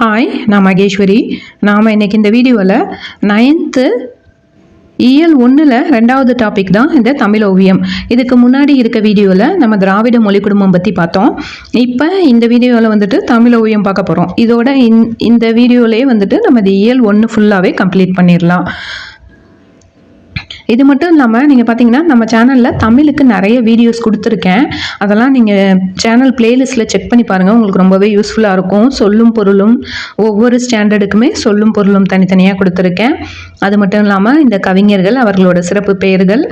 Hi நான் மகேஸ்வரி. நாம் இன்னைக்கு இந்த வீடியோவில் நைன்த்து இயல் ஒன்றில் ரெண்டாவது டாபிக் தான் இந்த தமிழ் ஓவியம். இதுக்கு முன்னாடி இருக்க வீடியோவில் நம்ம திராவிட மொழி குடும்பம் பற்றி பார்த்தோம். இப்போ இந்த வீடியோவில் வந்துட்டு தமிழ் ஓவியம் பார்க்க போகிறோம் இதோட இந் இந்த வீடியோலேயே வந்துட்டு நம்ம இந்த இயல் ஒன்று ஃபுல்லாகவே கம்ப்ளீட் பண்ணிடலாம். இது மட்டும் இல்லாமல் நீங்கள் பார்த்தீங்கன்னா நம்ம சேனலில் தமிழுக்கு நிறைய வீடியோஸ் கொடுத்துருக்கேன். அதெல்லாம் நீங்கள் சேனல் பிளேலிஸ்ட்டில் செக் பண்ணி பாருங்கள் உங்களுக்கு ரொம்பவே யூஸ்ஃபுல்லாக இருக்கும். சொல்லும் பொருளும் ஒவ்வொரு ஸ்டாண்டர்டுக்குமே சொல்லும் பொருளும் தனித்தனியாக கொடுத்துருக்கேன். அது மட்டும் இல்லாமல் இந்த கவிஞர்கள் அவர்களோட சிறப்பு பெயர்கள்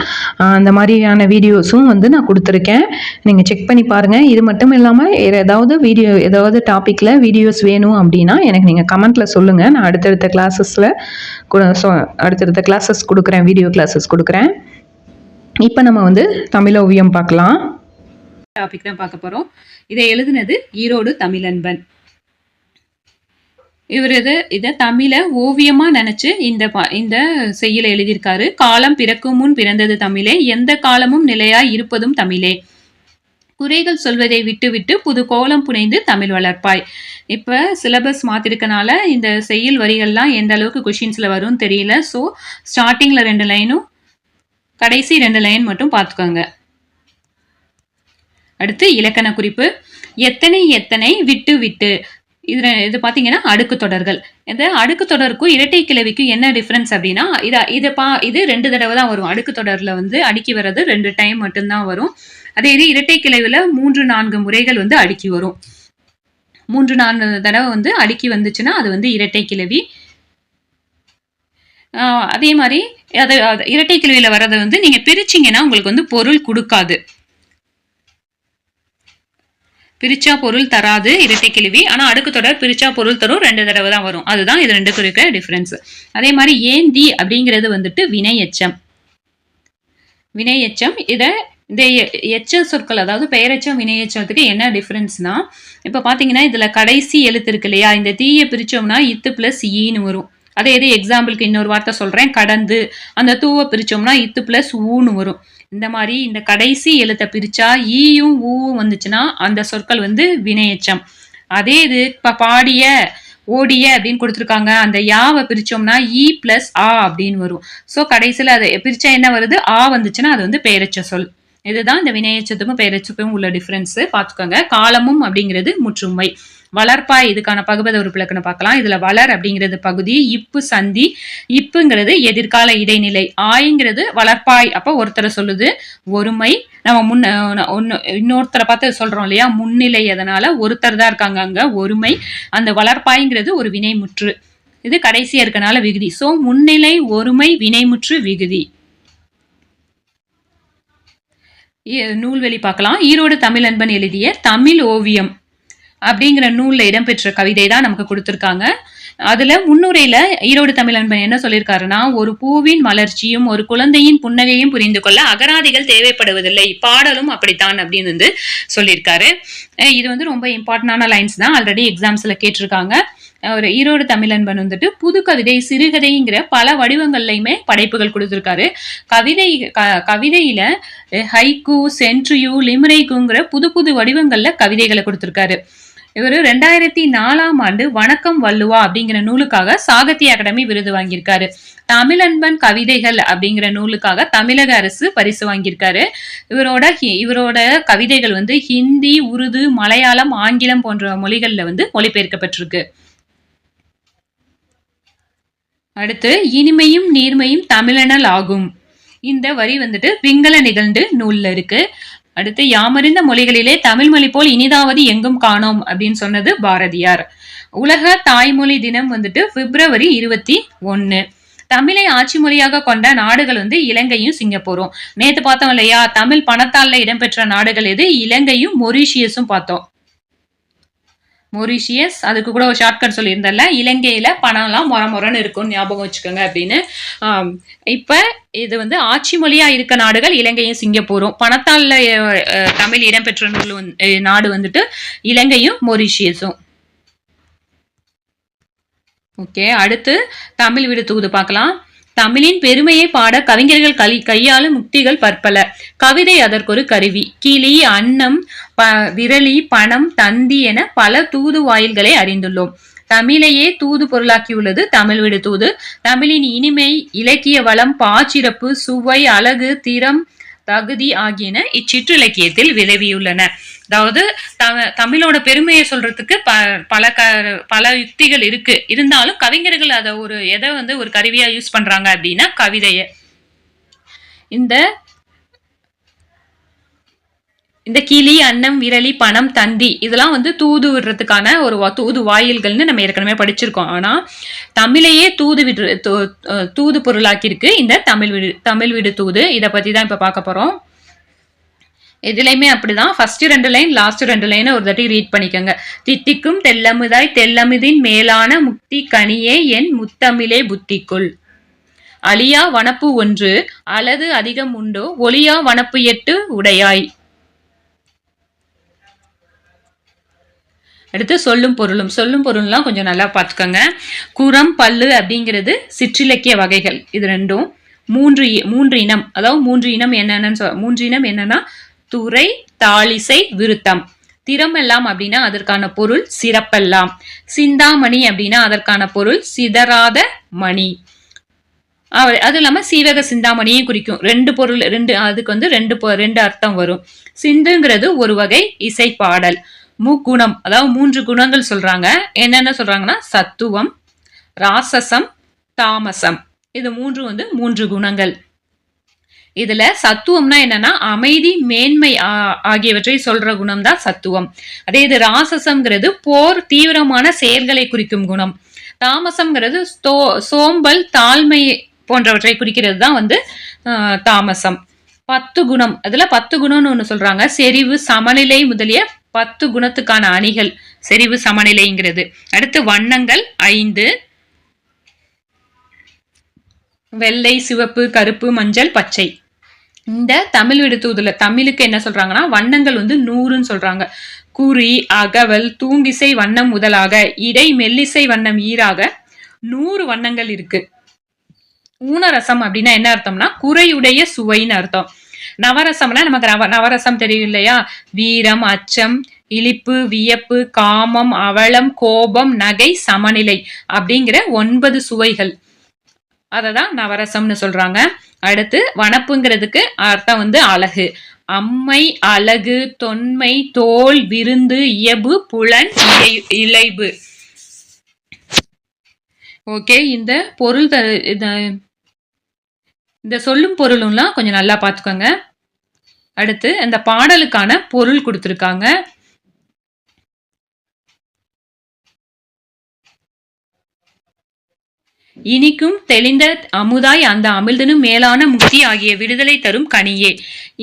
அந்த மாதிரியான வீடியோஸும் வந்து நான் கொடுத்துருக்கேன். நீங்கள் செக் பண்ணி பாருங்கள் இது மட்டும் இல்லாமல் ஏதாவது வீடியோ ஏதாவது டாப்பிக்கில் வீடியோஸ் வேணும் அப்படின்னா எனக்கு நீங்கள் கமெண்ட்டில் சொல்லுங்கள் நான் அடுத்தடுத்த கிளாஸஸில் அடுத்தடுத்த கிளாஸஸ் கொடுக்குறேன் வீடியோ கிளாஸஸ் கொடுக்குறேன். இப்போ நம்ம வந்து தமிழ் ஓவியம் பார்க்கலாம். டாபிக் தான் பார்க்க போகிறோம் இதை எழுதினது ஈரோடு தமிழன்பன். இவர் இதை இதை தமிழை ஓவியமாக நினச்சி இந்த ப இந்த செய்யலை எழுதியிருக்காரு. காலம் பிறக்கும் முன் பிறந்தது தமிழே எந்த காலமும் நிலையாய் இருப்பதும் தமிழே. குறைகள் சொல்வதை விட்டுவிட்டு புது கோலம் புனைந்து தமிழ் வளர்ப்பாய். இப்போ சிலபஸ் மாற்றிருக்கனால இந்த செயல் வரிகள்லாம் எந்த அளவுக்கு கொஷின்ஸில் வரும்னு தெரியல. ஸோ ஸ்டார்டிங்கில் ரெண்டு லைனும் கடைசி ரெண்டு லைன் மட்டும் பார்த்துக்கோங்க. அடுத்து இலக்கண குறிப்பு. எத்தனை எத்தனை விட்டு விட்டு. இது இது பார்த்தீங்கன்னா அடுக்கு தொடர்கள். இந்த அடுக்கு தொடருக்கும் இரட்டை கிளவிக்கும் என்ன டிஃப்ரென்ஸ் அப்படின்னா இதை இது பா இது ரெண்டு தடவை தான் வரும். அடுக்கு தொடரில் வந்து அடுக்கி வர்றது ரெண்டு டைம் மட்டும்தான் வரும். அதே இது இரட்டை கிளவியில் மூன்று நான்கு முறைகள் வந்து அடுக்கி வரும். மூன்று நான்கு தடவை வந்து அடுக்கி வந்துச்சுன்னா அது வந்து இரட்டை கிளவி. அதே மாதிரி அது இரட்டை கிளவியில் வர்றதை வந்து நீங்கள் பிரிச்சிங்கன்னா உங்களுக்கு வந்து பொருள் கொடுக்காது. பிரிச்சா பொருள் தராது இரட்டை கிழவி ஆனால் அடுக்கு தொடர் பிரிச்சா பொருள் தரும். ரெண்டு தடவை தான் வரும். அதுதான் இது ரெண்டுக்கும் இருக்க டிஃப்ரென்ஸ் அதே மாதிரி ஏந்தி அப்படிங்கிறது வந்துட்டு வினை எச்சம். வினை எச்சம். இதை இந்த எ- எச்ச சொற்கள் அதாவது பெயரச்சம் வினையச்சத்துக்கு என்ன டிஃப்ரென்ஸ்னா இப்போ பார்த்தீங்கன்னா இதில் கடைசி எழுத்து இருக்கு இல்லையா? இந்த தீயை பிரித்தோம்னா இத்து ப்ளஸ் ஈன்னு வரும். அதே இது எக்ஸாம்பிளுக்கு இன்னொரு வார்த்தை சொல்கிறேன் கடந்து. அந்த தூவை பிரித்தோம்னா இத்து ப்ளஸ் ஊன்னு வரும். இந்த மாதிரி இந்த கடைசி எழுத்தை பிரித்தா ஈயும் ஊவும் வந்துச்சுன்னா அந்த சொற்கள் வந்து வினையச்சம். அதே இது இப்போ பாடிய ஓடிய அப்படின்னு கொடுத்துருக்காங்க. அந்த யாவை பிரிச்சோம்னா இ ப்ளஸ் ஆ அப்படின்னு வரும். ஸோ கடைசியில் அதை பிரித்தா என்ன வருது? ஆ வந்துச்சுன்னா அது வந்து பெயரச்ச சொல். இதுதான் இந்த வினையச்சத்துக்கும் பெயரச்சத்துக்கும் உள்ள டிஃப்ரென்ஸு பார்த்துக்கோங்க. காலமும் அப்படிங்கிறது முற்றுமை. வளர்ப்பாய் இதுக்கான பகுபத உறுப்பிலக்கணம் பார்க்கலாம். இதுல வளர் அப்படிங்கிறது பகுதி இப்பு சந்தி. இப்புங்கிறது எதிர்கால இடைநிலை. ஆய்ங்கிறது வளர்ப்பாய். அப்போ ஒருத்தரை சொல்லுது ஒருமை. நம்ம முன்ன ஒன்னு இன்னொருத்தரை பார்த்து சொல்றோம் இல்லையா? முன்னிலை. அதனால ஒருத்தர் தான் இருக்காங்க அங்க. ஒருமை. அந்த வளர்ப்பாய்ங்கிறது ஒரு வினைமுற்று. இது கடைசியா இருக்கனால விகுதி. சோ முன்னிலை ஒருமை வினைமுற்று விகுதி. நூல்வெளி பார்க்கலாம். ஈரோடு தமிழன்பன் எழுதிய தமிழ் ஓவியம். அப்படிங்கிற நூலில் இடம்பெற்ற கவிதை தான் நமக்கு கொடுத்துருக்காங்க. அதுல முன்னுரையில ஈரோடு தமிழன்பன் என்ன சொல்லியிருக்காருன்னா ஒரு பூவின் மலர்ச்சியும் ஒரு குழந்தையின் புன்னகையும் புரிந்து கொள்ள அகராதிகள் தேவைப்படுவதில்லை பாடலும் அப்படித்தான் அப்படின்னு வந்து சொல்லியிருக்காரு. இது வந்து ரொம்ப இம்பார்ட்டண்டான லைன்ஸ் தான் ஆல்ரெடி எக்ஸாம்ஸ்ல கேட்டிருக்காங்க. ஒரு ஈரோடு தமிழன்பன் வந்துட்டு புது கவிதை சிறுகதைங்கிற பல வடிவங்கள்லையுமே படைப்புகள் கொடுத்துருக்காரு. கவிதை க- கவிதையில ஹைக்கு ஹைக்கூ சென்ட்ரியூ லிமரைக்குங்கிற புது புது வடிவங்கள்ல கவிதைகளை கொடுத்துருக்காரு. இவர் ரெண்டாயிரத்தி நாலாம் ஆண்டு வணக்கம் வள்ளுவா அப்படிங்கிற நூலுக்காக சாகித்ய அகாடமி விருது வாங்கியிருக்காரு. தமிழன்பன் கவிதைகள் அப்படிங்கிற நூலுக்காக தமிழக அரசு பரிசு வாங்கியிருக்காரு. இவரோட ஹி- இவரோட கவிதைகள் வந்து ஹிந்தி உருது மலையாளம் ஆங்கிலம் போன்ற மொழிகளில் வந்து மொழிபெயர்க்கப்பட்டிருக்கு. அடுத்து இனிமையும் நீர்மையும் தமிழனல் ஆகும். இந்த வரி வந்துட்டு பிங்கள நிகழ்ந்து நூலில் இருக்கு. அடுத்து யாமறிந்த மொழிகளிலே தமிழ் மொழி போல் இனிதாவது எங்கும் காணோம் அப்படின்னு சொன்னது பாரதியார். உலக தாய்மொழி தினம் வந்துட்டு பிப்ரவரி இருபத்தி ஒன்னு தமிழை ஆட்சி மொழியாக கொண்ட நாடுகள் வந்து இலங்கையும் சிங்கப்பூரும். நேத்து பார்த்தோம் இல்லையா? தமிழ் பணத்தால இடம்பெற்ற நாடுகள் எது? இலங்கையும் மொரீஷியஸும் பார்த்தோம். மொரிஷியஸ் அதுக்கு கூட ஒரு ஷார்ட்கட் சொல்லியிருந்தல இலங்கையில் பணம்லாம் முற மொரன்னு இருக்கும்னு ஞாபகம் வச்சுக்கோங்க அப்படின்னு. இப்போ இது வந்து ஆட்சி மொழியாக இருக்க நாடுகள் இலங்கையும் சிங்கப்பூரும். பணத்தாலில் தமிழ் இடம்பெற்ற நூல் நாடு வந்துட்டு இலங்கையும் மொரிஷியஸும். ஓகே அடுத்து தமிழ் வீடு தொகுது பார்க்கலாம். தமிழின் பெருமையை பாட கவிஞர்கள் கலி கையாளும் முக்திகள் பற்பல. கவிதை அதற்கொரு கருவி. கிளி அன்னம் ப விரலி பணம் தந்தி என பல தூது வாயில்களை அறிந்துள்ளோம். தமிழையே தூது பொருளாக்கியுள்ளது தமிழ் விடு தூது தமிழின் இனிமை இலக்கிய வளம் பாச்சிறப்பு சுவை அழகு திறம் தகுதி ஆகியன இச்சிற்றிலக்கியத்தில் விளவியுள்ளன. அதாவது தமிழோட பெருமையை சொல்றதுக்கு ப பல க பல யுக்திகள் இருக்கு. இருந்தாலும் கவிஞர்கள் அதை ஒரு எதை வந்து ஒரு கருவியா யூஸ் பண்றாங்க அப்படின்னா கவிதையை. இந்த இந்த கிளி அன்னம் விரலி பணம் தந்தி இதெல்லாம் வந்து தூது விடுறதுக்கான ஒரு வா- தூது வாயில்கள்னு நம்ம ஏற்கனவே படிச்சிருக்கோம். ஆனால் தமிழையே தூது விடு தூ- தூது பொருளாக்கியிருக்கு. இந்த தமிழ் வீடு தமிழ் வீடு தூது. இதை பற்றி தான் இப்போ பார்க்க போகிறோம் இதுலயுமே அப்படிதான். ஃபர்ஸ்ட் ரெண்டு லைன் லாஸ்ட் ரெண்டு லைன் ஒரு தாட்டி ரீட் பண்ணிக்கோங்க. தித்திக்கும் தெல்லமுதாய் தெல்லமுதின் மேலான முக்தி கனியே என் முத்தமிழே புத்திக்குள். அழியா வனப்பு ஒன்று அலது அதிகம் உண்டோ ஒளியா வனப்பு எட்டு உடையாய். அடுத்து சொல்லும் பொருளும். சொல்லும் பொருள்லாம் கொஞ்சம் நல்லா பார்த்துக்கோங்க. குரம் பல்லு அப்படிங்கிறது சிற்றிலக்கிய வகைகள். இது ரெண்டும். மூன்று இ- மூன்று இனம். அதாவது மூன்று இனம் என்னென்னு சொல் மூன்று இனம் என்னன்னா துறை தாளிசை விருத்தம். திறமெல்லாம் அப்படின்னா அதற்கான பொருள் சிறப்பெல்லாம். சிந்தாமணி அப்படின்னா அதற்கான பொருள் சிதறாத மணி. அது இல்லாமல் சீவக சிந்தாமணியும் குறிக்கும். ரெண்டு பொருள் ரெண்டு அதுக்கு வந்து ரெண்டு ரெண்டு அர்த்தம் வரும். சிந்துங்கிறது ஒரு வகை இசை பாடல். முக்குணம் அதாவது மூன்று குணங்கள் சொல்றாங்க. என்னென்ன சொல்றாங்கன்னா? சத்துவம் ராசசம் தாமசம். இது மூன்று வந்து மூன்று குணங்கள். இதுல சத்துவம்னா என்னன்னா அமைதி மேன்மை ஆகியவற்றை சொல்ற குணம் தான் சத்துவம். அதே இது ராசசம்ங்கிறது போர் தீவிரமான செயல்களை குறிக்கும் குணம். தாமசம்ங்கிறது சோம்பல் தாழ்மை போன்றவற்றை குறிக்கிறது தான் வந்து தாமசம். பத்து குணம். அதுல பத்து குணம்னு ஒன்று சொல்றாங்க. செறிவு சமநிலை முதலிய பத்து குணத்துக்கான அணிகள் செறிவு சமநிலைங்கிறது. அடுத்து வண்ணங்கள் ஐந்து. வெள்ளை சிவப்பு கருப்பு மஞ்சள் பச்சை. இந்த தமிழ் விடுத்துவதில் தமிழுக்கு என்ன சொல்றாங்கன்னா வண்ணங்கள் வந்து நூறுன்னு சொல்றாங்க. குறி அகவல் தூங்கிசை வண்ணம் முதலாக இடை மெல்லிசை வண்ணம் ஈராக நூறு வண்ணங்கள் இருக்கு. ஊனரசம் அப்படின்னா என்ன அர்த்தம்னா குறையுடைய சுவைன்னு அர்த்தம். நவரசம்னா நமக்கு நவ நவரசம் தெரியும் இல்லையா வீரம் அச்சம் இழிப்பு வியப்பு காமம் அவலம் கோபம் நகை சமநிலை அப்படிங்கிற ஒன்பது சுவைகள். அதை தான் நவரசம்னு சொல்றாங்க. அடுத்து வனப்புங்கிறதுக்கு அர்த்தம் வந்து அழகு. அம்மை அழகு தொன்மை தோல் விருந்து இயல்பு புலன் இலை- இலைபு ஓகே இந்த பொருள் இந்த சொல்லும் பொருளும்லாம் கொஞ்சம் நல்லா பார்த்துக்கோங்க. அடுத்து இந்த பாடலுக்கான பொருள் கொடுத்துருக்காங்க. இனிக்கும் தெளிந்த அமுதாய் அந்த அமிழ்தனும் மேலான முக்தி ஆகிய விடுதலை தரும் கனியே.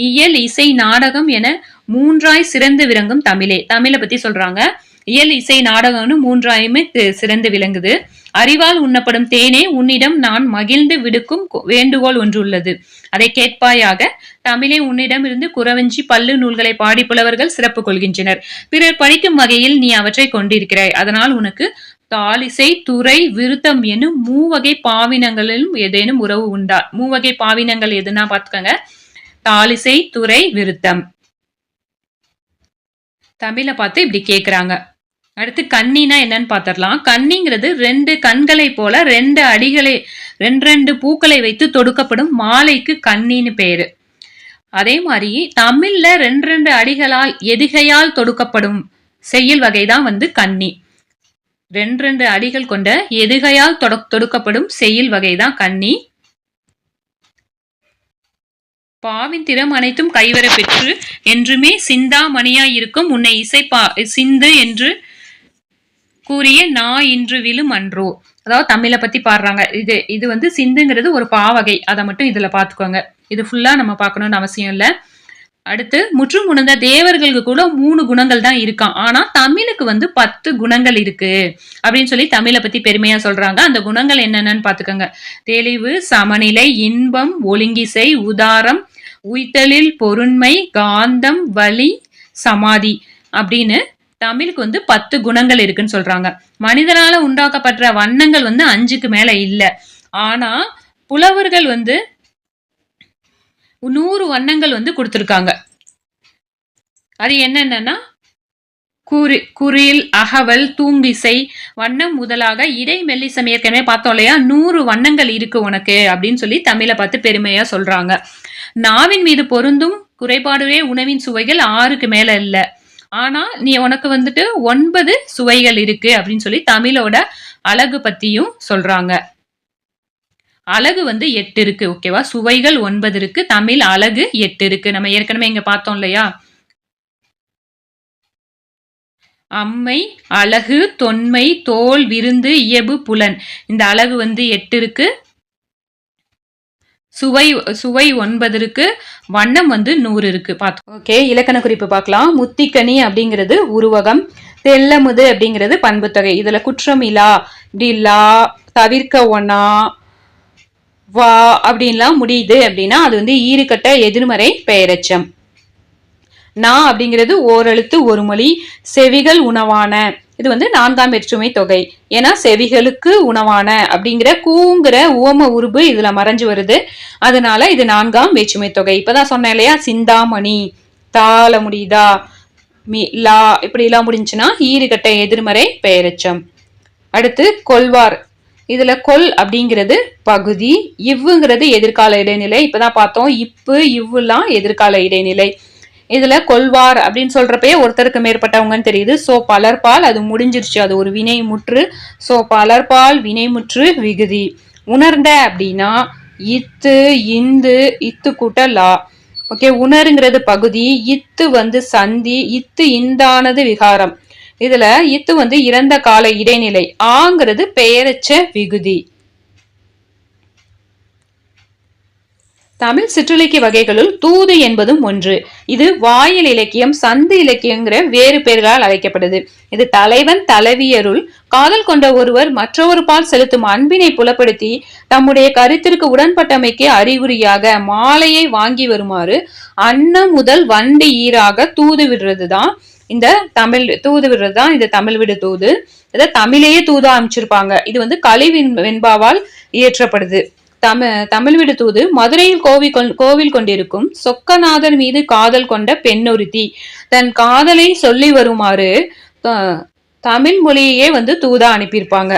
இயல் இசை நாடகம் என மூன்றாய் சிறந்து விளங்கும் தமிழே. தமிழை பத்தி சொல்றாங்க. இயல் இசை நாடகம்னு மூன்றாயுமே சிறந்து விளங்குது. அறிவால் உண்ணப்படும் தேனே உன்னிடம் நான் மகிழ்ந்து விடுக்கும் வேண்டுகோள் ஒன்று உள்ளது அதை கேட்பாயாக தமிழே உன்னிடம் இருந்து குறவஞ்சி பல்லு நூல்களை பாடி புலவர்கள் சிறப்பு கொள்கின்றனர். பிறர் படிக்கும் வகையில் நீ அவற்றை கொண்டிருக்கிறாய். அதனால் உனக்கு தாலிசை துறை விருத்தம் என்னும் மூவகை பாவினங்களிலும் ஏதேனும் உறவு உண்டா? மூவகை பாவினங்கள் எதுனா பார்த்துக்கோங்க. தாலிசை துறை விருத்தம். தமிழை பார்த்து இப்படி கேட்குறாங்க அடுத்து கன்னினா என்னன்னு பார்த்திடலாம். கன்னிங்கிறது ரெண்டு கண்களை போல ரெண்டு அடிகளை ரெண்டு ரெண்டு பூக்களை வைத்து தொடுக்கப்படும் மாலைக்கு கன்னின்னு பேரு. அதே மாதிரி தமிழ்ல ரெண்டு ரெண்டு அடிகளால் எதுகையால் தொடுக்கப்படும் செய்யுள் வகைதான் வந்து கன்னி ரெண்டு ரெண்டு அடிகள் கொண்ட எதுகையால் தொட தொடுக்கப்படும் செய்யுள் வகைதான் கன்னி பாவின் திறம் அனைத்தும் கைவர பெற்று என்றுமே சிந்தாமணியாய் இருக்கும் உன்னை இசைப்பா சிந்து என்று கூறிய நா இன்று விழும் அன்றோ அதாவது தமிழை பத்தி பாடுறாங்க. இது இது வந்து சிந்துங்கிறது ஒரு பாவகை. அதை மட்டும் இதுல பாத்துக்கோங்க. இது ஃபுல்லா நம்ம பார்க்கணும்னு அவசியம் இல்லை. அடுத்து முற்றும் உணர்ந்த தேவர்களுக்கு கூட மூணு குணங்கள் தான் இருக்கான் ஆனா தமிழுக்கு வந்து பத்து குணங்கள் இருக்கு. அப்படின்னு சொல்லி தமிழை பத்தி பெருமையா சொல்றாங்க. அந்த குணங்கள் என்னென்னன்னு பாத்துக்கோங்க. தெளிவு சமநிலை இன்பம் ஒழுங்கிசை உதாரம் உய்தலில் பொருண்மை காந்தம் வலி சமாதி அப்படின்னு தமிழுக்கு வந்து பத்து குணங்கள் இருக்குன்னு சொல்றாங்க. மனிதனால உண்டாக்கப்பட்ட வண்ணங்கள் வந்து அஞ்சுக்கு மேல இல்ல. ஆனா புலவர்கள் வந்து நூறு வண்ணங்கள் வந்து கொடுத்துருக்காங்க. அது என்னென்னா குறி குறில் அகவல் தூங்கிசை வண்ணம் முதலாக இடை மெல்லிசம் ஏற்கனவே பார்த்தோம் இல்லையா? நூறு வண்ணங்கள் இருக்கு உனக்கு அப்படின்னு சொல்லி தமிழை பார்த்து பெருமையா சொல்றாங்க. நாவின் மீது பொருந்தும் குறைபாடுவே உணவின் சுவைகள் ஆறுக்கு மேல இல்லை. ஆனா நீ உனக்கு வந்துட்டு ஒன்பது சுவைகள் இருக்கு அப்படின்னு சொல்லி தமிழோட அழகு பத்தியும் சொல்றாங்க. அழகு வந்து எட்டு இருக்கு ஓகேவா சுவைகள் ஒன்பது இருக்கு தமிழ் அழகு எட்டு இருக்கு. நம்ம ஏற்கனவே இங்க பார்த்தோம் இல்லையா? அம்மை அழகு தொன்மை தோல் விருந்து இயபு புலன். இந்த அழகு வந்து எட்டு இருக்கு சுவை சுவை ஒன்பது இருக்கு வண்ணம் வந்து நூறு இருக்கு பார்த்தோம் ஓகே இலக்கண குறிப்பு பார்க்கலாம். முத்திக்கனி அப்படிங்கிறது உருவகம். தெல்லமுது அப்படிங்கிறது பண்புத்தொகை. இதுல குற்றம் இலா இப்படி லா தவிர்க்க ஒன்னா வா அப்படின்லாம் முடியுது அப்படின்னா அது வந்து ஈறுகட்ட எதிர்மறை பெயரெச்சம். நா அப்படிங்கிறது ஓரெழுத்து ஒரு மொழி செவிகள் உணவான. இது வந்து நான்காம் வேற்றுமை தொகை. ஏன்னா செவிகளுக்கு உணவான அப்படிங்கிற கூங்கிற ஓம உருபு இதுல மறைஞ்சு வருது. அதனால இது நான்காம் வேற்றுமை தொகை. இப்பதான் சொன்னேன் இல்லையா? சிந்தாமணி தாள முடிதா மி லா இப்படி எல்லாம் முடிஞ்சுன்னா ஈறுகட்ட எதிர்மறை பெயரெச்சம். அடுத்து கொல்வார் இதுல கொல் அப்படிங்கிறது பகுதி இவ்வுங்கிறது எதிர்கால இடைநிலை. இப்பதான் பார்த்தோம் இப்பு இவ்வுலாம் எதிர்கால இடைநிலை. இதுல கொள்வார் அப்படின்னு சொல்றப்பயே ஒருத்தருக்கு மேற்பட்டவங்கன்னு தெரியுது. ஸோ பலர்பால் அது முடிஞ்சிருச்சு. அது ஒரு வினை முற்று. ஸோ பலர்பால் வினைமுற்று விகுதி. உணர்ந்த அப்படின்னா இத்து இந்து இத்து கூட்ட லா. ஓகே உணருங்கிறது பகுதி. இத்து வந்து சந்தி. இத்து இந்தானது விகாரம். இதுல இத்து வந்து இறந்த கால இடைநிலை. ஆங்கிறது பெயரச்ச விகுதி. தமிழ் சிற்றிலக்கிய வகைகளுள் தூது என்பதும் ஒன்று. இது வாயில் இலக்கியம் சந்து இலக்கியங்கிற வேறு பெயர்களால் அழைக்கப்படுது. இது தலைவன் தலைவியருள் காதல் கொண்ட ஒருவர் மற்றொரு பால் செலுத்தும் அன்பினை புலப்படுத்தி தம்முடைய கருத்திற்கு உடன்பட்டமைக்கு அறிகுறியாக மாலையை வாங்கி வருமாறு அன்னம் முதல் வண்டி ஈராக தூது விடுறதுதான் இந்த தமிழ் தூது விடுறது தான் இந்த தமிழ் விடு தூது. இதை தமிழையே தூதா அமைச்சிருப்பாங்க. இது வந்து கழிவின் வெண்பாவால் இயற்றப்படுது. தமிழ் தமிழ்விடு தூது மதுரையில் கோவில் கோவில் கொண்டிருக்கும் சொக்கநாதர் மீது காதல் கொண்ட பெண்ணொருத்தி. தன் காதலை சொல்லி வருமாறு தமிழ் மொழியையே வந்து தூதா அனுப்பியிருப்பாங்க.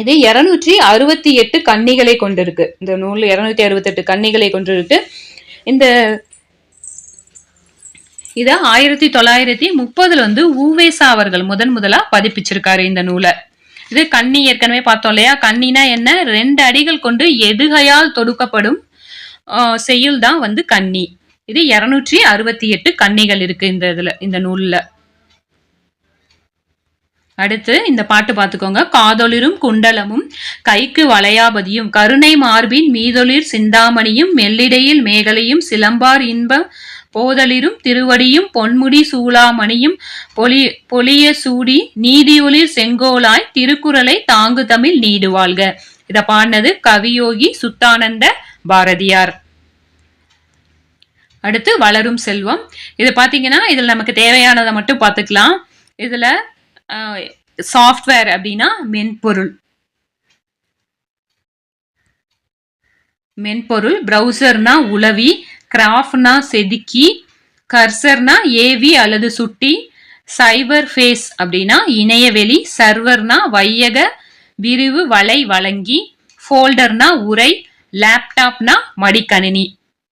இது இருநூற்றி அறுபத்தி எட்டு கன்னிகளை கொண்டிருக்கு. இந்த நூல் இருநூத்தி அறுபத்தெட்டு கன்னிகளை கொண்டிருக்கு. இந்த இத ஆயிரத்தி தொள்ளாயிரத்தி முப்பதுல வந்து ஊவேசா அவர்கள் முதன் முதலா பதிப்பிச்சிருக்காரு இந்த நூலை. இது கன்னி ஏற்கனவே பார்த்தோம் இல்லையா? கண்ணினா என்ன? ரெண்டு அடிகள் கொண்டு எதுகையால் தொடுக்கப்படும் செயல் செய்யுள் தான் வந்து கன்னி இது இருநூற்றி அறுபத்தி எட்டு கன்னிகள் இருக்கு இந்த இதுல இந்த நூல்ல. அடுத்து இந்த பாட்டு பார்த்துக்கோங்க. காதொளிரும் குண்டலமும் கைக்கு வளையாபதியும் கருணை மார்பின் மீதொளிர் சிந்தாமணியும் மெல்லிடையில் மேகலையும் சிலம்பார் இன்ப போதலிரும் திருவடியும் பொன்முடி சூளாமணியும் பொலி பொலிய சூடி நீதியொளிர் செங்கோலாய் திருக்குறளை தாங்கு தமிழ் நீடு வாழ்க இத பாடினது கவியோகி சுத்தானந்த பாரதியார். அடுத்து வளரும் செல்வம். இது பாத்தீங்கன்னா இதுல நமக்கு தேவையானதை மட்டும் பார்த்துக்கலாம் இதுல சாஃப்ட்வேர் அப்படின்னா மென்பொருள். மென்பொருள் ப்ரௌசர்னா உளவி கிராஃப்ட்னா செதுக்கி கர்சர்னா ஏவி அல்லது சுட்டி சைபர் ஃபேஸ் அப்படின்னா இணையவெளி சர்வர்னா வையக விரிவு வலை வழங்கி ஃபோல்டர்னா உரை லேப்டாப்னா மடிக்கணினி.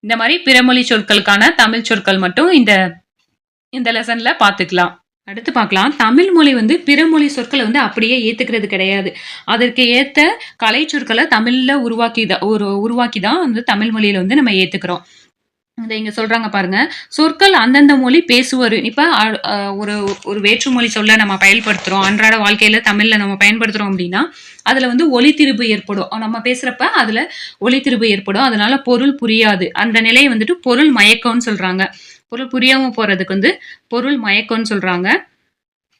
இந்த மாதிரி பிறமொழி சொற்களுக்கான தமிழ் சொற்கள் மட்டும் இந்த இந்த லெசன்ல பார்த்துக்கலாம் அடுத்து பார்க்கலாம் தமிழ் மொழி வந்து பிறமொழி சொற்களை வந்து அப்படியே ஏற்றுக்கிறது கிடையாது. அதற்கு ஏற்ற கலை சொற்களை தமிழில் உருவாக்கி தான் ஒரு உருவாக்கி தான் வந்து தமிழ் மொழியில் வந்து நம்ம ஏற்றுக்கிறோம் அதை இங்க சொல்றாங்க பாருங்க. சொற்கள் அந்தந்த மொழி பேசுவர். இப்போ ஒரு ஒரு வேற்று மொழி சொல்ல நம்ம பயன்படுத்துகிறோம் அன்றாட வாழ்க்கையில் தமிழில் நம்ம பயன்படுத்துகிறோம் அப்படின்னா அதில் வந்து ஒலித்திருப்பு ஏற்படும். நம்ம பேசுகிறப்ப அதில் ஒலி ஏற்படும். அதனால பொருள் புரியாது. அந்த நிலையை வந்துட்டு பொருள் மயக்கம்னு சொல்கிறாங்க பொருள் புரியாமல் போகிறதுக்கு வந்து பொருள் மயக்கம்னு சொல்கிறாங்க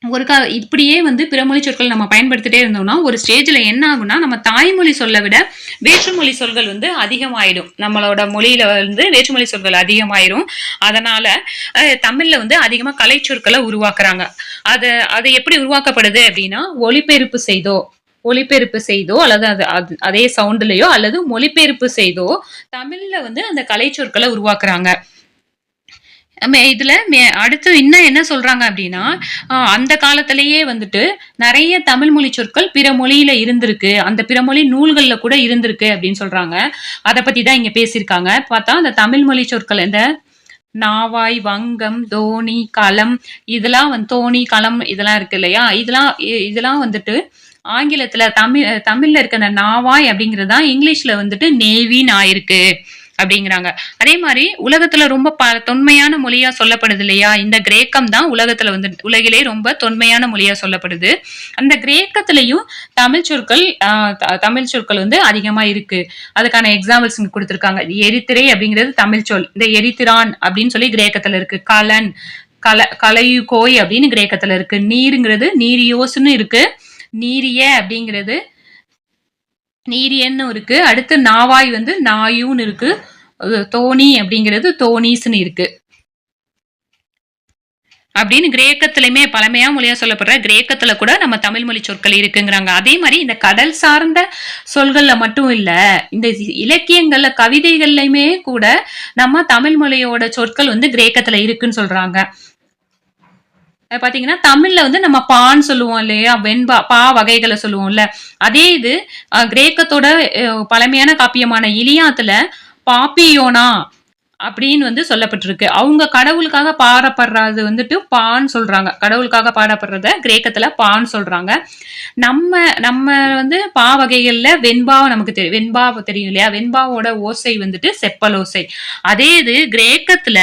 ஒரு கா இப்படியே வந்து பிறமொழி சொற்கள் நம்ம பயன்படுத்திட்டே இருந்தோம்னா ஒரு ஸ்டேஜில் என்ன ஆகும்னா நம்ம தாய்மொழி சொல்ல விட வேற்றுமொழி சொல்கள் வந்து அதிகமாயிடும். நம்மளோட மொழியில வந்து வேற்றுமொழி சொற்கள் அதிகமாயிரும். அதனால தமிழில் வந்து அதிகமாக கலை சொற்களை உருவாக்குறாங்க. அது அது எப்படி உருவாக்கப்படுது அப்படின்னா ஒளிபெருப்பு செய்தோ ஒளிபெருப்பு செய்தோ அல்லது அது அது அதே சவுண்ட்லேயோ அல்லது மொழிபெயர்ப்பு செய்தோ தமிழில் வந்து அந்த கலைச்சொற்களை உருவாக்குறாங்க. இதுல மே- அடுத்து இன்னும் என்ன சொல்றாங்க அப்படின்னா அந்த காலத்திலேயே வந்துட்டு நிறைய தமிழ் மொழி சொற்கள் பிற மொழியில இருந்திருக்கு. அந்த பிற மொழி நூல்கள்ல கூட இருந்திருக்கு அப்படின்னு சொல்றாங்க. அதை பத்தி தான் இங்க பேசியிருக்காங்க. பார்த்தா அந்த தமிழ் மொழி சொற்கள் இந்த நாவாய் வங்கம் தோணி களம் இதெல்லாம் வந்து தோணி களம் இதெல்லாம் இருக்கு இல்லையா? இதெல்லாம் இ- இதெல்லாம் வந்துட்டு ஆங்கிலத்துல தமிழ் தமிழ்ல இருக்கிற நாவாய் அப்படிங்கிறது தான் இங்கிலீஷ்ல வந்துட்டு நேவின்னு ஆயிருக்கு. அப்படிங்கிறாங்க. அதே மாதிரி உலகத்துல ரொம்ப ப தொன்மையான மொழியா சொல்லப்படுது இல்லையா? இந்த கிரேக்கம் தான் உலகத்துல வந்து உலகிலே ரொம்ப தொன்மையான மொழியா சொல்லப்படுது. அந்த கிரேக்கத்திலையும் தமிழ் சொற்கள் த- தமிழ் சொற்கள் வந்து அதிகமா இருக்கு. அதுக்கான எக்ஸாம்பிள்ஸ் இங்க கொடுத்துருக்காங்க. எரித்திரை அப்படிங்கிறது தமிழ் சொல். இந்த எரித்திரான் அப்படின்னு சொல்லி கிரேக்கத்துல இருக்கு. கலன் கல கலையு கோய் அப்படின்னு கிரேக்கத்துல இருக்கு. நீருங்கிறது நீரியோசுன்னு இருக்கு. நீரிய அப்படிங்கிறது நீரியன்னு இருக்கு. அடுத்து நாவாய் வந்து நாயுன்னு இருக்கு. தோணி அப்படிங்கிறது தோணீஸ்னு இருக்கு. அப்படின்னு கிரேக்கத்துலையுமே பழமையா மொழியா சொல்லப்படுற கிரேக்கத்துல கூட நம்ம தமிழ் மொழி சொற்கள் இருக்குங்கிறாங்க. அதே மாதிரி இந்த கடல் சார்ந்த சொல்கள்ல மட்டும் இல்ல இந்த இலக்கியங்கள்ல கவிதைகள்லயுமே கூட நம்ம தமிழ் மொழியோட சொற்கள் வந்து கிரேக்கத்துல இருக்குன்னு சொல்றாங்க. பார்த்தீங்கன்னா தமிழில் வந்து நம்ம பான்னு சொல்லுவோம் இல்லையா? வெண்பா பா வகைகளை சொல்லுவோம்ல. அதே இது கிரேக்கத்தோட பழமையான காப்பியமான இலியாத்துல பாப்பியோனா அப்படின்னு வந்து சொல்லப்பட்டிருக்கு. அவங்க கடவுளுக்காக பாடப்படுறது வந்துட்டு பான்னு சொல்றாங்க. கடவுளுக்காக பாடப்படுறத கிரேக்கத்துல பான்னு சொல்றாங்க. நம்ம நம்ம வந்து பா வகைகள்ல வெண்பாவை நமக்கு தெரியும் வெண்பா தெரியும் இல்லையா? வெண்பாவோட ஓசை வந்துட்டு செப்பல் ஓசை. அதே இது கிரேக்கத்துல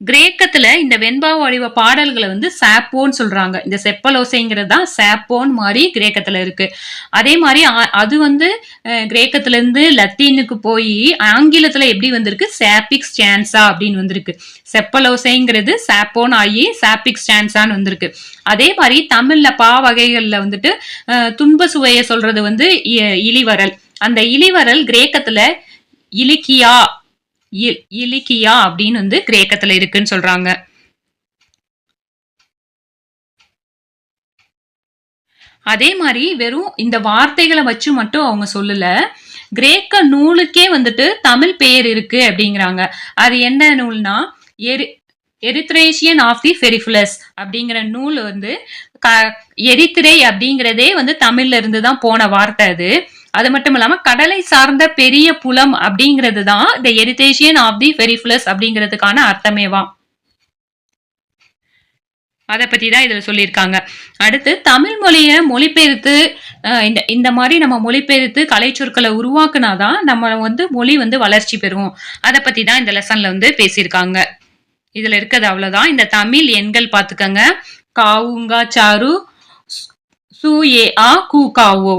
கிரேக்கத்துல இந்த வெண்பா வடிவ பாடல்களை வந்து சாப்போன்னு சொல்றாங்க. இந்த செப்பலோசைங்கிறது தான் சாப்போன் மாதிரி கிரேக்கத்துல இருக்கு. அதே மாதிரி அது வந்து கிரேக்கத்துல இருந்து லத்தீனுக்கு போய் ஆங்கிலத்துல எப்படி வந்திருக்கு? சாப்பிக் ஸ்டான்சா அப்படின்னு வந்திருக்கு. செப்பலோசைங்கிறது சாப்போன் ஆகி சாப்பிக் ஸ்டான்சான்னு வந்திருக்கு. அதே மாதிரி தமிழ்ல பா வகைகள்ல வந்துட்டு துன்ப சுவையை சொல்றது வந்து இ- அந்த இழிவரல் கிரேக்கத்துல இலிக்கியா இலிக்கியா அப்படின்னு வந்து கிரேக்கத்துல இருக்குன்னு சொல்றாங்க. அதே மாதிரி வெறும் இந்த வார்த்தைகளை வச்சு மட்டும் அவங்க சொல்லல. கிரேக்க நூலுக்கே வந்துட்டு தமிழ் பெயர் இருக்கு அப்படிங்கிறாங்க. அது என்ன நூல்னா எரி எரித்ரேஷியன் ஆஃப் தி ஃபெரிஃபுலஸ் அப்படிங்கிற நூல் வந்து க எரித்திரை அப்படிங்கிறதே வந்து தமிழ்ல இருந்து தான் போன வார்த்தை அது. அது மட்டும் இல்லாம கடலை சார்ந்த பெரிய புலம் அப்படிங்கிறது தான் த எரிட்டேஷியன் ஆஃப் தி ஃபெரிஃபுலஸ் அப்படிங்கிறதுக்கான அர்த்தமேவா? அதை பத்தி தான் இதுல சொல்லியிருக்காங்க. அடுத்து தமிழ் மொழியை மொழிபெயர்த்து இந்த இந்த மாதிரி நம்ம மொழிபெயர்த்து கலைச்சொற்களை உருவாக்குனாதான் நம்ம வந்து மொழி வந்து வளர்ச்சி பெறும் அதை பத்தி தான் இந்த லெசன்ல வந்து பேசியிருக்காங்க. இதுல இருக்கிறது அவ்வளவுதான். இந்த தமிழ் எண்கள் பாத்துக்கங்க காவுங்கா சாரு சு ஏ ஆ கூ காவோ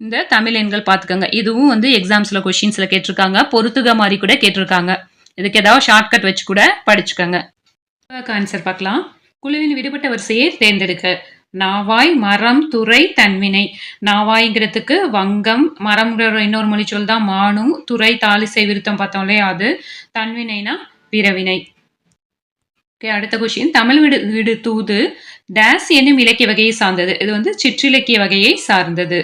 இந்த தமிழ் எண்கள் பார்த்துக்கோங்க. இதுவும் வந்து எக்ஸாம்ஸில் கொஷின்ஸில் கேட்டிருக்காங்க. பொறுத்துக மாதிரி கூட கேட்டிருக்காங்க. இதுக்கு ஏதாவது ஷார்ட்கட் வச்சு கூட படிச்சுக்கோங்க. ஆன்சர் பார்க்கலாம். குழுவின் விடுபட்ட வரிசையை தேர்ந்தெடுக்க. நாவாய் மரம் துறை தன்வினை. நாவாய்ங்கிறதுக்கு வங்கம் மரம்ங்கிற இன்னொரு மொழி சொல் தான் மானு. துறை தாலிசை விருத்தம் பார்த்தோம் இல்லையா அது? தன்வினைனா பிறவினை. ஓகே அடுத்த கொஷின் தமிழ் விடு விடு தூது. டேஸ் என்னும் இலக்கிய வகையை சார்ந்தது. இது வந்து சிற்றிலக்கிய வகையை சார்ந்தது.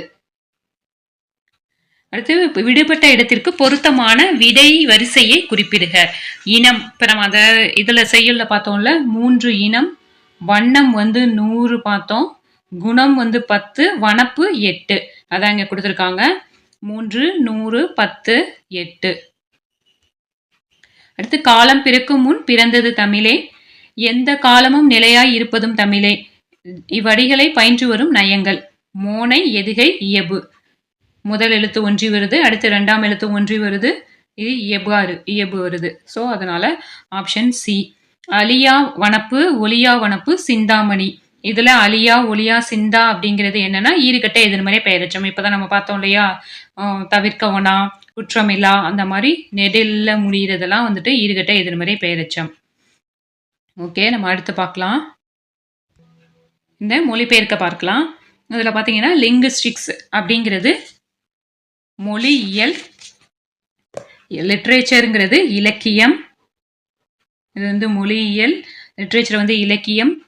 அடுத்து விடுபட்ட இடத்திற்கு பொருத்தமான விடை வரிசையை குறிப்பிடுக. இனம் இப்போ நம்ம அத இதில் செய்யுள்ல பார்த்தோம்ல மூன்று இனம். வண்ணம் வந்து நூறு பார்த்தோம். குணம் வந்து பத்து வனப்பு எட்டு. அதான் இங்கே கொடுத்துருக்காங்க. மூன்று நூறு பத்து எட்டு. அடுத்து காலம் பிறக்கும் முன் பிறந்தது தமிழே. எந்த காலமும் நிலையாய் இருப்பதும் தமிழே. இவ்வடிகளை பயின்று வரும் நயங்கள். மோனை எதுகை இயபு. முதல் எழுத்து ஒன்றி வருது அடுத்து ரெண்டாம் எழுத்து ஒன்றி வருது. இது இயபாறு இயபு வருது. ஸோ அதனால ஆப்ஷன் சி அலியா வனப்பு ஒலியா வனப்பு சிந்தாமணி. இதில் அலியா ஒலியா சிந்தா அப்படிங்கிறது என்னென்னா ஈறுகட்ட எதிர்மறை பெயரச்சம். இப்பதான் நம்ம பார்த்தோம் இல்லையா? தவிர்க்கவனா குற்றமில்லா அந்த மாதிரி நெடில்ல முடிகிறதெல்லாம் வந்துட்டு ஈறுகட்ட எதிர்மறை பெயரச்சம். ஓகே நம்ம அடுத்து பார்க்கலாம். இந்த மொழிபெயர்க்க பார்க்கலாம். இதில் பார்த்தீங்கன்னா லிங்குஸ்டிக்ஸ் அப்படிங்கிறது மொழியியல் லிட்ரேச்சருங்கிறது இலக்கியம். இது வந்து மொழியியல் லிட்ரேச்சர் வந்து இலக்கியம்.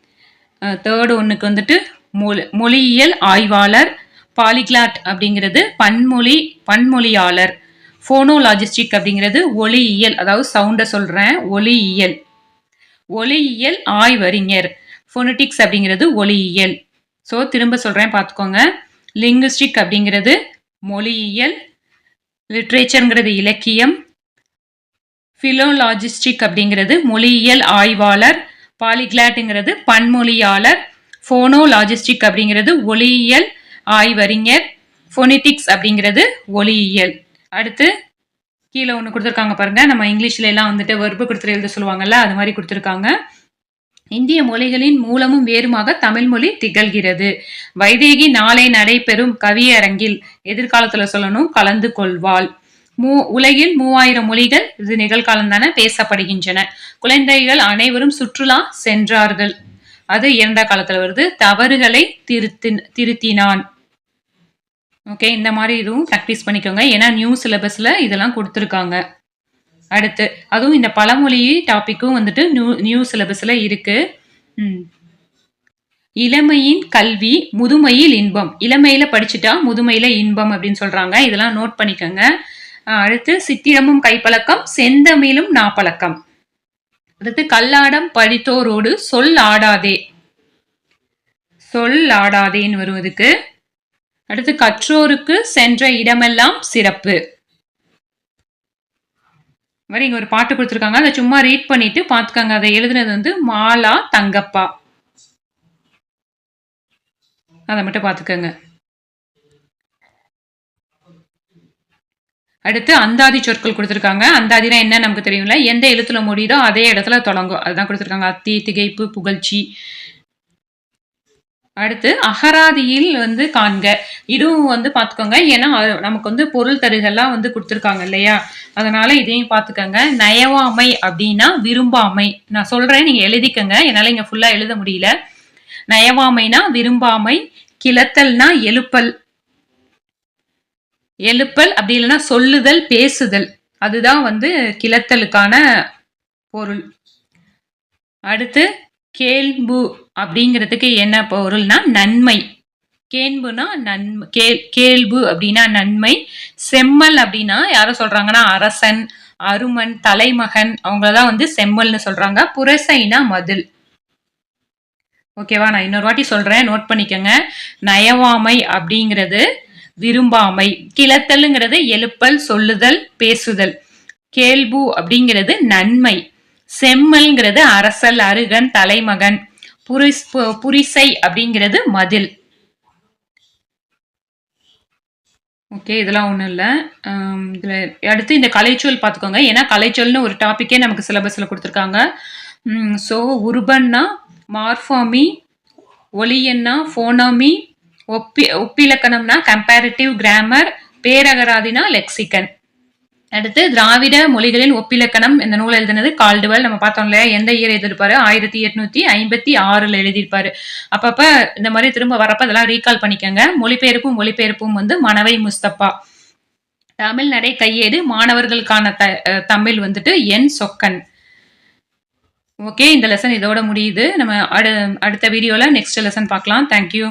தேர்டு ஒன்றுக்கு வந்துட்டு மொழி- மொழியியல் ஆய்வாளர் பாலிகிளாட் அப்படிங்கிறது பன்மொழி பன்மொழியாளர். ஃபோனோலாஜிஸ்டிக் அப்படிங்கிறது ஒளியியல் அதாவது சவுண்டை சொல்கிறேன் ஒளியியல் ஒளியியல் ஆய்வறிஞர். ஃபோனட்டிக்ஸ் அப்படிங்கிறது ஒளியியல் ஸோ திரும்ப சொல்கிறேன் பார்த்துக்கோங்க. லிங்குஸ்டிக் அப்படிங்கிறது மொழியியல் லிட்ரேச்சருங்கிறது இலக்கியம் ஃபிலோலாஜிஸ்டிக் அப்படிங்கிறது மொழியியல் ஆய்வாளர் பாலிகிளாட்டுங்கிறது பன்மொழியாளர் ஃபோனோலாஜிஸ்டிக் அப்படிங்கிறது ஒளியியல் ஆய்வறிஞர் ஃபோனிட்டிக்ஸ் அப்படிங்கிறது ஒளியியல். அடுத்து கீழே ஒன்று கொடுத்துருக்காங்க பாருங்க. நம்ம இங்கிலீஷ்ல எல்லாம் வந்துட்டு வெறுப்பு கொடுத்துட்டு எழுத சொல்லுவாங்கல்ல அது மாதிரி கொடுத்துருக்காங்க. இந்திய மொழிகளின் மூலமும் வேறுமாக தமிழ் மொழி திகழ்கிறது. வைதேகி நாளை நடைபெறும் கவியரங்கில் எதிர்காலத்துல சொல்லணும் கலந்து கொள்வாள். மூ உலகில் மூவாயிரம் மொழிகள் இது நிகழ்காலம் தானே பேசப்படுகின்றன. குழந்தைகள் அனைவரும் சுற்றுலா சென்றார்கள். அது இறந்த காலத்துல வருது. தவறுகளை திருத்தி திருத்தினான். ஓகே இந்த மாதிரி இதுவும் ப்ராக்டிஸ் பண்ணிக்கோங்க. ஏன்னா நியூ சிலபஸில் இதெல்லாம் கொடுத்துருக்காங்க. அடுத்து அதுவும் இந்த பழமொழி டாப்பிக்கும் வந்துட்டு நியூ நியூ சிலபஸில் இருக்குது இளமையின் கல்வி முதுமையில் இன்பம். இளமையில படிச்சுட்டா முதுமையில இன்பம் அப்படின்னு சொல்றாங்க. இதெல்லாம் நோட் பண்ணிக்கோங்க. அடுத்து சித்திரமும் கைப்பழக்கம் செந்தமிழும் நாப்பழக்கம். அடுத்து கல்லாடம் படித்தோரோடு சொல் ஆடாதே. சொல் ஆடாதேன்னு வருவதுக்கு அடுத்து கற்றோருக்கு சென்ற இடமெல்லாம் சிறப்பு. மாதிரி இங்க ஒரு பாட்டு கொடுத்துருக்காங்க. அதை சும்மா ரீட் பண்ணிட்டு பார்த்துக்காங்க. அதை எழுதுனது வந்து மாலா தங்கப்பா. அதை மட்டும் பார்த்துக்கோங்க. அடுத்து அந்தாதி சொற்கள் கொடுத்துருக்காங்க. அந்தாதினா என்ன நமக்கு தெரியும்ல. எந்த எழுத்துல முடியுதோ அதே இடத்துல தொடங்கும். அதுதான் கொடுத்துருக்காங்க. அத்தி திகைப்பு புகழ்ச்சி. அடுத்து அகராதியில் வந்து காண்க. இதுவும் வந்து பார்த்துக்கோங்க ஏன்னா நமக்கு வந்து பொருள் தருகெல்லாம் வந்து கொடுத்துருக்காங்க இல்லையா? அதனால இதையும் பார்த்துக்கோங்க நயவாமை அப்படின்னா விரும்பாமை. நான் சொல்றேன் நீங்க எழுதிக்கங்க. என்னால இங்க ஃபுல்லா எழுத முடியல. நயவாமைனா விரும்பாமை கிளத்தல்னா எழுப்பல். எழுப்பல் அப்படி இல்லைன்னா சொல்லுதல் பேசுதல். அதுதான் வந்து கிளத்தலுக்கான பொருள். அடுத்து கேள்பு. அப்படிங்கிறதுக்கு என்ன பொருள்னா நன்மை. கேன்புனா நன்மை கேள் கேள்பு அப்படின்னா நன்மை. செம்மல் அப்படின்னா யாரை சொல்றாங்கன்னா அரசன் அருமன் தலைமகன். அவங்களதான் வந்து செம்மல்னு சொல்றாங்க. புரசைனா மதில். ஓகேவா? நான் இன்னொரு வாட்டி சொல்றேன். நோட் பண்ணிக்கோங்க. நயவாமை அப்படிங்கிறது விரும்பாமை. கிளத்தலுங்கிறது எழுப்பல் சொல்லுதல் பேசுதல். கேள்பு அப்படிங்கிறது நன்மை. செம்மல்ங்கிறது அரசல் அருகன் தலைமகன். புரிஸ் பு- புரிசை அப்படிங்கிறது மதில். ஓகே இதெல்லாம் ஒன்றும் இல்லை. இதில் அடுத்து இந்த கலைச்சொல் பார்த்துக்கோங்க ஏன்னா கலைச்சொல்னு ஒரு டாப்பிக்கே நமக்கு சிலபஸில் கொடுத்துருக்காங்க. ஸோ உருபன்னா மார்ஃபாமி ஒலியன்னா ஃபோனாமி ஒப்பி ஒப்பிலக்கணம்னா கம்பேரிட்டிவ் கிராமர் பேரகராதினா லெக்சிகன் அடுத்து திராவிட மொழிகளின் ஒப்பிலக்கணம் இந்த நூல் எழுதினது கால்டுவல். நம்ம பார்த்தோம் இல்லையா எந்த இயர் எழுதியிருப்பாரு? ஆயிரத்தி எட்நூத்தி ஐம்பத்தி ஆறுல எழுதியிருப்பாரு. அப்பப்ப இந்த மாதிரி திரும்ப வரப்ப அதெல்லாம் ரீகால் பண்ணிக்கோங்க. மொழிபெயர்ப்பும் மொழிபெயர்ப்பும் வந்து மணவை முஸ்தபா. தமிழ் நடை கையேடு மாணவர்களுக்கான த தமிழ் வந்துட்டு என் சொக்கன். ஓகே இந்த லெசன் இதோட முடியுது. நம்ம அடு அடுத்த வீடியோவில் நெக்ஸ்ட் லெசன் பார்க்கலாம். தேங்க்யூ